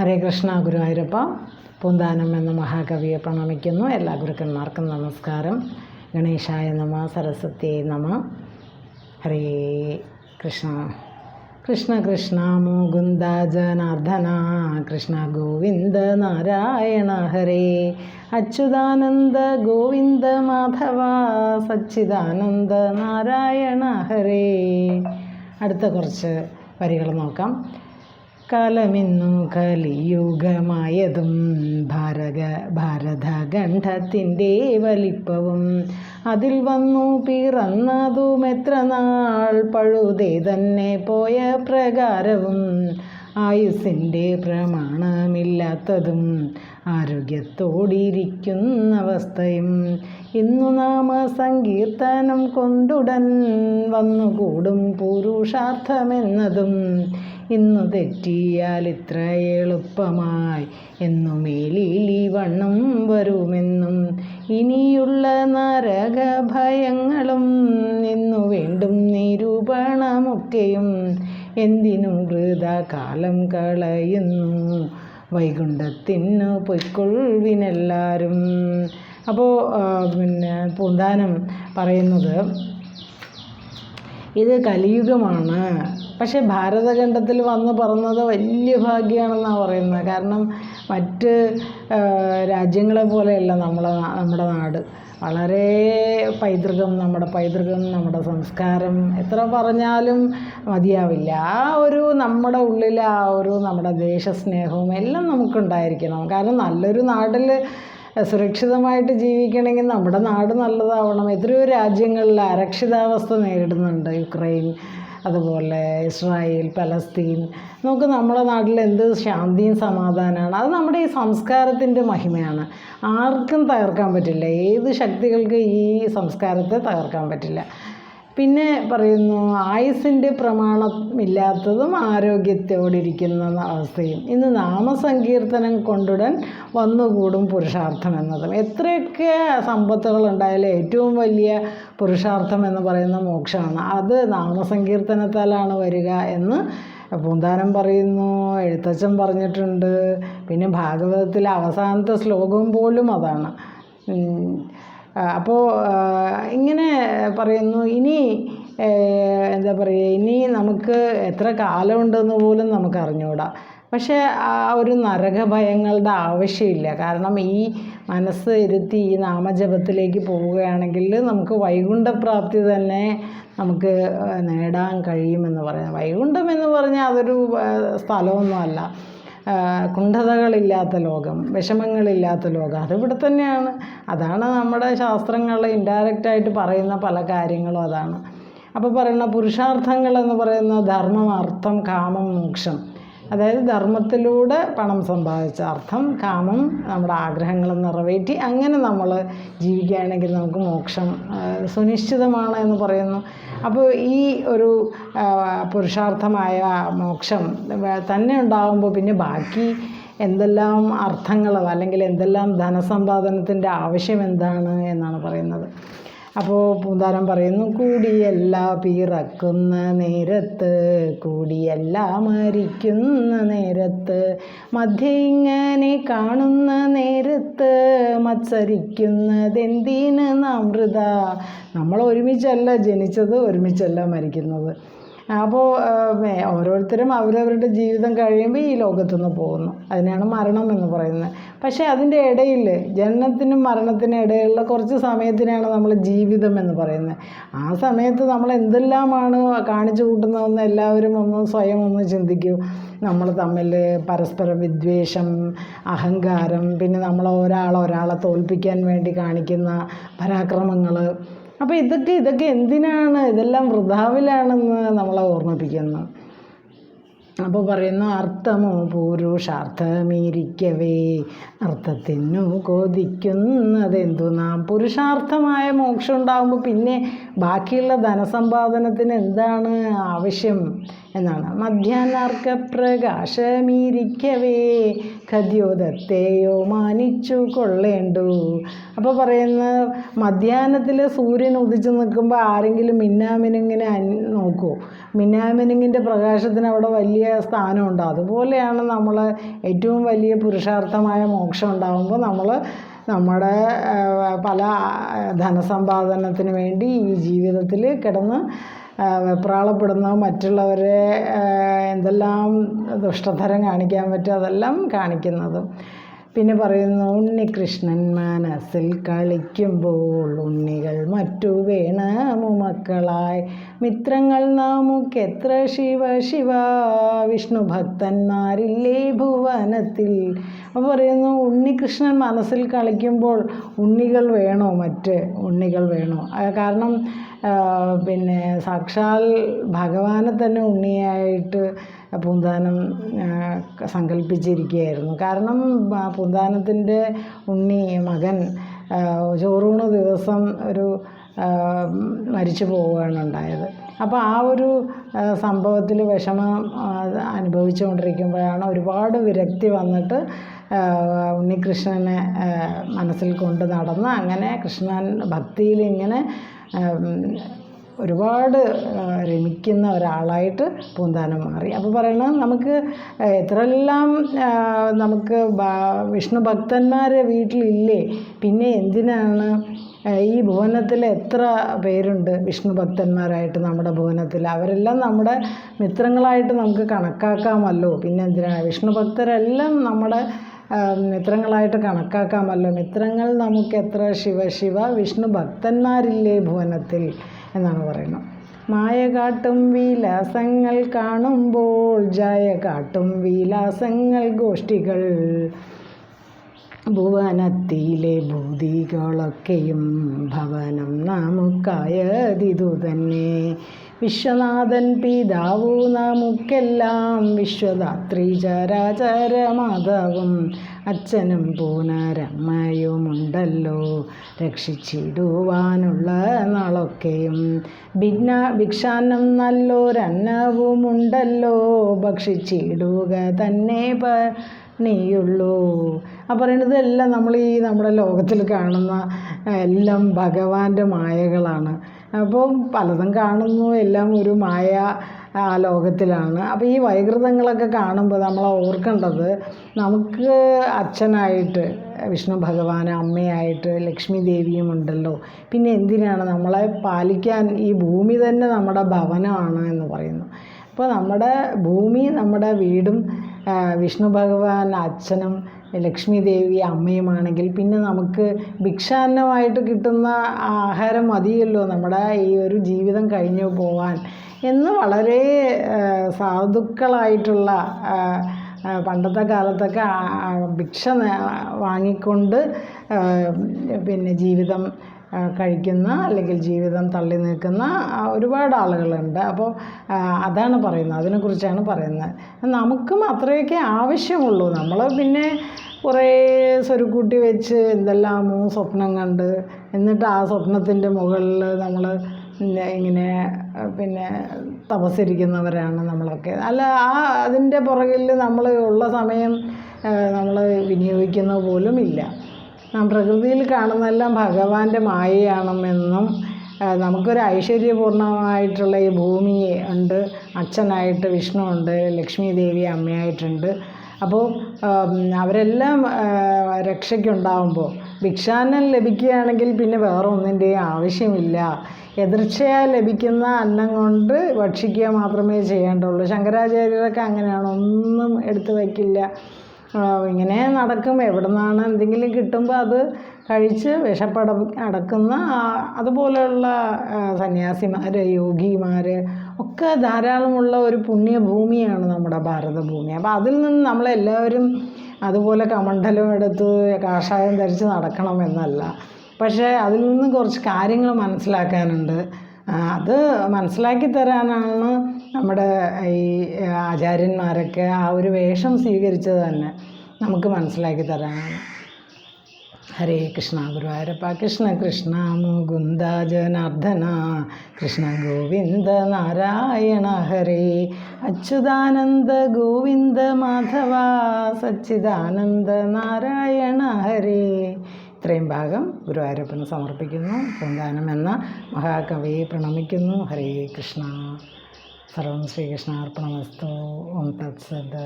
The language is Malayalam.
ഹരേ കൃഷ്ണ ഗുരുവായൂരപ്പ പൂന്താനം എന്ന മഹാകവിയെ പ്രണമിക്കുന്നു. എല്ലാ ഗുരുക്കന്മാർക്കും നമസ്കാരം. ഗണേശായ നമ സരസ്വതി നമ. ഹരേ കൃഷ്ണ. കൃഷ്ണ കൃഷ്ണ മുകുന്ദ ജനാർദ്ദന കൃഷ്ണ ഗോവിന്ദ നാരായണ ഹരേ അച്യുതാനന്ദ ഗോവിന്ദ മാധവ സച്ചിദാനന്ദ നാരായണ ഹരേ. അടുത്ത കുറച്ച് വരികൾ നോക്കാം. കാലമിന്നു കലിയുഗമായതും ഭാരത ഭാരതഖണ്ഡത്തിന്റെ വലിപ്പവും അതിൽ വന്നു പിറന്നതും എത്ര നാൾ പഴുതേ തന്നെ പോയ പ്രകാരവും ആയുസിന്റെ പ്രമാണമില്ലാത്തതും ആരോഗ്യത്തോടിരിക്കുന്ന അവസ്ഥയും ഇന്നു നാമ സങ്കീർത്തനം കൊണ്ടുടൻ വന്നുകൂടും പുരുഷാർത്ഥമെന്നതും ഇന്നു തെറ്റിയാൽ ഇത്ര എളുപ്പമായി. എന്നു മേലിലി വണ്ണം വരുമെന്നും ഇനിയുള്ള നരക ഭയങ്ങളും നിന്നു വേണ്ടും നിരൂപണമൊക്കെയും എന്തിനു വൃതാകാലം കളയുന്നു? വൈകുണ്ഠത്തിനു പൊയ്ക്കൊഴിവിനെല്ലാവരും അപ്പോൾ പിന്നെ പൂന്താനം പറയുന്നത് ഇത് കലിയുഗമാണ്. പക്ഷേ ഭാരതഖണ്ഡത്തിൽ വന്ന് പറഞ്ഞത് വലിയ ഭാഗ്യമാണെന്നാണ് പറയുന്നത്. കാരണം മറ്റ് രാജ്യങ്ങളെ പോലെയല്ല നമ്മളെ നമ്മുടെ നാട്. വളരെ പൈതൃകം നമ്മുടെ പൈതൃകം നമ്മുടെ സംസ്കാരം എത്ര പറഞ്ഞാലും മതിയാവില്ല. ആ ഒരു നമ്മുടെ ഉള്ളിലെ ആ ഒരു നമ്മുടെ ദേശസ്നേഹവും എല്ലാം നമുക്കുണ്ടായിരിക്കണം. കാരണം നല്ലൊരു നാട്ടിൽ സുരക്ഷിതമായിട്ട് ജീവിക്കണമെങ്കിൽ നമ്മുടെ നാട് നല്ലതാവണം. എത്രയോ രാജ്യങ്ങളിൽ അരക്ഷിതാവസ്ഥ നേരിടുന്നുണ്ട് യുക്രൈൻ. അതുപോലെ ഇസ്രായേൽ പലസ്തീൻ. നമുക്ക് നമ്മുടെ നാട്ടിൽ എന്ത് ശാന്തിയും സമാധാനമാണ്. അത് നമ്മുടെ ഈ സംസ്കാരത്തിന്റെ മഹിമയാണ്. ആർക്കും തകർക്കാൻ പറ്റില്ല. ഏത് ശക്തികൾക്ക് ഈ സംസ്കാരത്തെ തകർക്കാൻ പറ്റില്ല. പിന്നെ പറയുന്നു ആയുസിന്റെ പ്രമാണമില്ലാത്തതും ആരോഗ്യത്തോടിരിക്കുന്ന അവസ്ഥയും. ഇന്ന് നാമസങ്കീർത്തനം കൊണ്ടുടൻ വന്നുകൂടും പുരുഷാർത്ഥം എന്നതും എത്രയൊക്കെ സമ്പത്തുകൾ ഉണ്ടായാലും ഏറ്റവും വലിയ പുരുഷാർത്ഥം എന്ന് പറയുന്ന മോക്ഷമാണ്. അത് നാമസങ്കീർത്തനത്താലാണ് വരിക എന്ന് പൂന്താനം പറയുന്നു എഴുത്തച്ഛൻ പറഞ്ഞിട്ടുണ്ട്. പിന്നെ ഭാഗവതത്തിലെ അവസാനത്തെ ശ്ലോകം പോലും അതാണ്. അപ്പോൾ ഇങ്ങനെ പറയുന്നു ഇനി എന്താ പറയുക ഇനി നമുക്ക് എത്ര കാലമുണ്ടെന്ന് പോലും നമുക്ക് അറിഞ്ഞുകൂടാ പക്ഷേ ആ ഒരു നരകഭയങ്ങളുടെ ആവശ്യമില്ല. കാരണം ഈ മനസ്സ് ഇരുത്തി ഈ നാമജപത്തിലേക്ക് പോവുകയാണെങ്കിൽ നമുക്ക് വൈകുണ്ഠപ്രാപ്തി തന്നെ നമുക്ക് നേടാൻ കഴിയുമെന്ന് പറയാം. വൈകുണ്ഠം എന്ന് പറഞ്ഞാൽ അതൊരു സ്ഥലമൊന്നുമല്ല. കുണ്ഠതകളില്ലാത്ത ലോകം വിഷമങ്ങളില്ലാത്ത ലോകം അതിവിടെ തന്നെയാണ്. അതാണ് നമ്മുടെ ശാസ്ത്രങ്ങൾ ഇൻഡയറക്റ്റായിട്ട് പറയുന്ന പല കാര്യങ്ങളും അതാണ്. അപ്പോൾ പറയുന്ന പുരുഷാർത്ഥങ്ങൾ എന്ന് പറയുന്ന ധർമ്മം അർത്ഥം കാമം മോക്ഷം. അതായത് ധർമ്മത്തിലൂടെ പണം സമ്പാദിച്ച അർത്ഥം കാമം നമ്മുടെ ആഗ്രഹങ്ങൾ നിറവേറ്റി അങ്ങനെ നമ്മൾ ജീവിക്കുകയാണെങ്കിൽ നമുക്ക് മോക്ഷം സുനിശ്ചിതമാണ് എന്ന് പറയുന്നു. അപ്പോൾ ഈ ഒരു പുരുഷാർത്ഥമായ മോക്ഷം തന്നെ ഉണ്ടാകുമ്പോൾ പിന്നെ ബാക്കി എന്തെല്ലാം അർത്ഥങ്ങൾ അല്ലെങ്കിൽ എന്തെല്ലാം ധനസമ്പാദനത്തിന്റെ ആവശ്യം എന്താണ് എന്നാണ് പറയുന്നത്. അപ്പോൾ പൂന്താരം പറയുന്നു കൂടിയല്ല പിറക്കുന്ന നേരത്ത് കൂടിയല്ല മരിക്കുന്ന നേരത്ത് മധ്യ ഇങ്ങനെ കാണുന്ന നേരത്ത് മത്സരിക്കുന്നതെന്തിന്? നാം വൃത. നമ്മൾ ഒരുമിച്ചല്ല ജനിച്ചത് ഒരുമിച്ചല്ല മരിക്കുന്നത്. അപ്പോൾ ഓരോരുത്തരും അവരവരുടെ ജീവിതം കഴിയുമ്പോൾ ഈ ലോകത്തുനിന്ന് പോകുന്നു. അതിനാണ് മരണം എന്ന് പറയുന്നത്. പക്ഷേ അതിന്റെ ഇടയിൽ ജനനത്തിനും മരണത്തിനും ഇടയിലുള്ള കുറച്ച് സമയത്തിനാണ് നമ്മൾ ജീവിതം എന്ന് പറയുന്നത്. ആ സമയത്ത് നമ്മൾ എന്തെല്ലാമാണ് കാണിച്ചു കൂട്ടുന്നതെന്ന് എല്ലാവരും ഒന്ന് സ്വയം ഒന്ന് ചിന്തിക്കൂ. നമ്മൾ തമ്മിൽ പരസ്പര വിദ്വേഷം അഹങ്കാരം പിന്നെ നമ്മൾ ഒരാൾ ഒരാളെ തോൽപ്പിക്കാൻ വേണ്ടി കാണിക്കുന്ന പരാക്രമങ്ങൾ അപ്പോൾ ഇതൊക്കെ ഇതൊക്കെ എന്തിനാണ്? ഇതെല്ലാം വൃഥാവിലാണെന്ന് നമ്മളെ ഓർമ്മിപ്പിക്കുന്നു. അപ്പോൾ പറയുന്നു അർത്ഥമോ പുരുഷാർത്ഥമിരിക്കവേ? അർത്ഥത്തിനു കൊതിക്കുന്നതെന്തു? നാം പുരുഷാർത്ഥമായ മോക്ഷം ഉണ്ടാകുമ്പോൾ പിന്നെ ബാക്കിയുള്ള ധനസമ്പാദനത്തിന് എന്താണ് ആവശ്യം? എന്നാണ്. മധ്യാനാർക്ക പ്രകാശമിരിക്കവേ ഖദ്യോദത്തെയോ മാനിച്ചു കൊള്ളേണ്ടു? അപ്പോൾ പറയുന്ന മധ്യാഹ്നത്തിൽ സൂര്യൻ ഉദിച്ചു നിൽക്കുമ്പോൾ ആരെങ്കിലും മിന്നാമിനിങ്ങനെ നോക്കൂ. മിന്നാമിനുങ്ങിന്റെ പ്രകാശത്തിന് അവിടെ വലിയ സ്ഥാനമുണ്ട്. അതുപോലെയാണ് നമ്മൾ ഏറ്റവും വലിയ പുരുഷാർത്ഥമായ മോക്ഷം ഉണ്ടാകുമ്പോൾ നമ്മൾ നമ്മുടെ പല ധനസമ്പാദനത്തിന് വേണ്ടി ഈ ജീവിതത്തിൽ കിടന്ന് വെപ്രാളപ്പെടുന്ന മറ്റുള്ളവരെ എന്തെല്ലാം ദുഷ്ടതരം കാണിക്കാൻ പറ്റും അതെല്ലാം കാണിക്കുന്നതും. പിന്നെ പറയുന്നു ഉണ്ണികൃഷ്ണൻ മനസ്സിൽ കളിക്കുമ്പോൾ ഉണ്ണികൾ മറ്റു വേണമു മക്കളായി. മിത്രങ്ങൾ നമുക്കെത്ര ശിവ ശിവ വിഷ്ണു ഭക്തന്മാരില്ലേ ഭുവനത്തിൽ? അപ്പോൾ പറയുന്നു ഉണ്ണികൃഷ്ണൻ മനസ്സിൽ കളിക്കുമ്പോൾ ഉണ്ണികൾ വേണോ മറ്റ്? ഉണ്ണികൾ വേണോ? കാരണം പിന്നെ സാക്ഷാൽ ഭഗവാനെ തന്നെ ഉണ്ണിയായിട്ട് പൂന്താനം സങ്കല്പിച്ചിരിക്കുകയായിരുന്നു കാരണം പൂന്താനത്തിന്റെ ഉണ്ണി മകൻ ചോറൂണ് ദിവസം ഒരു മരിച്ചു പോവുകയാണ് ഉണ്ടായത്. അപ്പോൾ ആ ഒരു സംഭവത്തിൽ വിഷമം അനുഭവിച്ചുകൊണ്ടിരിക്കുമ്പോഴാണ് ഒരുപാട് വിരക്തി വന്നിട്ട് ഉണ്ണികൃഷ്ണനെ മനസ്സിൽ കൊണ്ട് നടന്ന് അങ്ങനെ കൃഷ്ണൻ ഭക്തിയിൽ ഇങ്ങനെ ഒരുപാട് രമിക്കുന്ന ഒരാളായിട്ട് പൂന്താനം മാറി. അപ്പോൾ പറയണത് നമുക്ക് എത്രയെല്ലാം നമുക്ക് വിഷ്ണു ഭക്തന്മാർ വീട്ടിലില്ലേ പിന്നെ എന്തിനാണ് ഈ ഭുവനത്തിൽ എത്ര പേരുണ്ട് വിഷ്ണു ഭക്തന്മാരായിട്ട് നമ്മുടെ ഭുവനത്തിൽ അവരെല്ലാം നമ്മുടെ മിത്രങ്ങളായിട്ട് നമുക്ക് കണക്കാക്കാമല്ലോ. പിന്നെ എന്തിനാണ് വിഷ്ണു ഭക്തരെല്ലാം നമ്മുടെ മിത്രങ്ങളായിട്ട് കണക്കാക്കാമല്ലോ. മിത്രങ്ങൾ നമുക്ക് എത്ര? ശിവ ശിവ വിഷ്ണു ഭക്തന്മാരില്ലേ ഭുവനത്തിൽ? എന്നാണ് പറയുന്നത്. മായ കാട്ടും വിലാസങ്ങൾ കാണുമ്പോൾ ജായ കാട്ടും വിലാസങ്ങൾ ഗോഷ്ഠികൾ ഭുവനത്തിലെ ഭൂതികളൊക്കെയും ഭവനം നമുക്കായതിതു തന്നെ വിശ്വനാഥൻ പിതാവു നമുക്കെല്ലാം വിശ്വദാത്രി ചരാചര മാതാവും അച്ഛനും പൂനരമ്മയുമുണ്ടല്ലോ. രക്ഷിച്ചിടുവാനുള്ള നാളൊക്കെയും. ഭിന്ന ഭിക്ഷാന്നം നല്ലൊരന്നവുമുണ്ടല്ലോ. ഭക്ഷിച്ചിടുക തന്നെ നീയുള്ളൂ ആ പറയുന്നത് എല്ലാം നമ്മൾ ഈ നമ്മുടെ ലോകത്തിൽ കാണുന്ന എല്ലാം ഭഗവാന്റെ മായകളാണ്. അപ്പോൾ പലതും കാണുന്നു. എല്ലാം ഒരു മായ ലോകത്തിലാണ്. അപ്പോൾ ഈ വൈകൃതങ്ങളൊക്കെ കാണുമ്പോൾ നമ്മൾ ഓർക്കേണ്ടത് നമുക്ക് അച്ഛനായിട്ട് വിഷ്ണു ഭഗവാൻ അമ്മയായിട്ട് ലക്ഷ്മി ദേവിയും ഉണ്ടല്ലോ. പിന്നെ എന്തിനാണ് നമ്മളെ പാലിക്കാൻ ഈ ഭൂമി തന്നെ നമ്മുടെ ഭവനമാണ് എന്ന് പറയുന്നു. അപ്പോൾ നമ്മുടെ ഭൂമി നമ്മുടെ വീടും വിഷ്ണു ഭഗവാൻ അച്ഛനും ലക്ഷ്മി ദേവി അമ്മയുമാണെങ്കിൽ പിന്നെ നമുക്ക് ഭിക്ഷാന്നമായിട്ട് കിട്ടുന്ന ആഹാരം മതിയല്ലോ നമ്മുടെ ഈ ഒരു ജീവിതം കഴിഞ്ഞു പോവാൻ എന്ന് വളരെ സാധുക്കളായിട്ടുള്ള പണ്ടത്തെ കാലത്തൊക്കെ ഭിക്ഷ വാങ്ങിക്കൊണ്ട് പിന്നെ ജീവിതം കഴിക്കുന്ന അല്ലെങ്കിൽ ജീവിതം തള്ളി നിൽക്കുന്ന ഒരുപാട് ആളുകളുണ്ട്. അപ്പോൾ അതാണ് പറയുന്നത്. അതിനെക്കുറിച്ചാണ് പറയുന്നത്. നമുക്കും അത്രയൊക്കെ ആവശ്യമുള്ളൂ. നമ്മൾ പിന്നെ കുറേ സ്വരുക്കൂട്ടി വെച്ച് എന്തെല്ലാമോ സ്വപ്നം കണ്ട് എന്നിട്ട് ആ സ്വപ്നത്തിന്റെ മുകളിൽ നമ്മൾ ഇങ്ങനെ പിന്നെ തപസ്സിരിക്കുന്നവരാണ് നമ്മളൊക്കെ. അല്ല ആ അതിന്റെ പുറകിൽ നമ്മൾ ഉള്ള സമയം നമ്മൾ വിനിയോഗിക്കുന്ന പോലും ഇല്ല. പ്രകൃതിയിൽ കാണുന്നതെല്ലാം ഭഗവാന്റെ മായയാണെന്നും നമുക്കൊരു ഐശ്വര്യപൂർണമായിട്ടുള്ള ഈ ഭൂമി ഉണ്ട് അച്ഛനായിട്ട് വിഷ്ണു ഉണ്ട് ലക്ഷ്മി ദേവി അമ്മയായിട്ടുണ്ട് അപ്പോൾ അവരെല്ലാം രക്ഷയ്ക്കുണ്ടാവുമ്പോൾ ഭിക്ഷാന്നം ലഭിക്കുകയാണെങ്കിൽ പിന്നെ വേറെ ഒന്നിന്റെയും ആവശ്യമില്ല. എതിർച്ചയായി ലഭിക്കുന്ന അന്നം കൊണ്ട് ഭക്ഷിക്കുക മാത്രമേ ചെയ്യേണ്ടുള്ളൂ. ശങ്കരാചാര്യരൊക്കെ അങ്ങനെയാണ് ഒന്നും എടുത്തു വയ്ക്കില്ല. ഇങ്ങനെ നടക്കും എവിടെ നിന്നാണ് എന്തെങ്കിലും കിട്ടുമ്പോൾ അത് കഴിച്ച് വിശപ്പട അടക്കുന്ന അതുപോലെയുള്ള സന്യാസിമാർ യോഗിമാർ ഒക്കെ ധാരാളമുള്ള ഒരു പുണ്യഭൂമിയാണ് നമ്മുടെ ഭാരതഭൂമി. അപ്പോൾ അതിൽ നിന്ന് നമ്മളെല്ലാവരും അതുപോലെ കമണ്ഡലം എടുത്ത് കാഷായം ധരിച്ച് നടക്കണമെന്നല്ല പക്ഷേ അതിൽ നിന്ന് കുറച്ച് കാര്യങ്ങൾ മനസ്സിലാക്കാനുണ്ട്. അത് മനസ്സിലാക്കി തരാനാണ് നമ്മുടെ ഈ ആചാര്യന്മാരൊക്കെ ആ ഒരു വേഷം സ്വീകരിച്ചത് തന്നെ. നമുക്ക് മനസ്സിലാക്കി തരാനാണ്. ഹരേ കൃഷ്ണ ഗുരുവായൂരപ്പ കൃഷ്ണ കൃഷ്ണ മുകുന്ദ ജനാർദ്ദന കൃഷ്ണ ഗോവിന്ദ നാരായണ ഹരേ അച്യുതാനന്ദ ഗോവിന്ദ മാധവ സച്ചിദാനന്ദ നാരായണ ഹരേ ഇത്രയും ഭാഗം ഗുരുവായൂരപ്പന് സമർപ്പിക്കുന്നു. പൂന്താനം എന്ന മഹാകവിയെ പ്രണമിക്കുന്നു. ഹരേ കൃഷ്ണ. സർവം ശ്രീകൃഷ്ണാർപ്പണമസ്തു. ഓം തത്സദ്.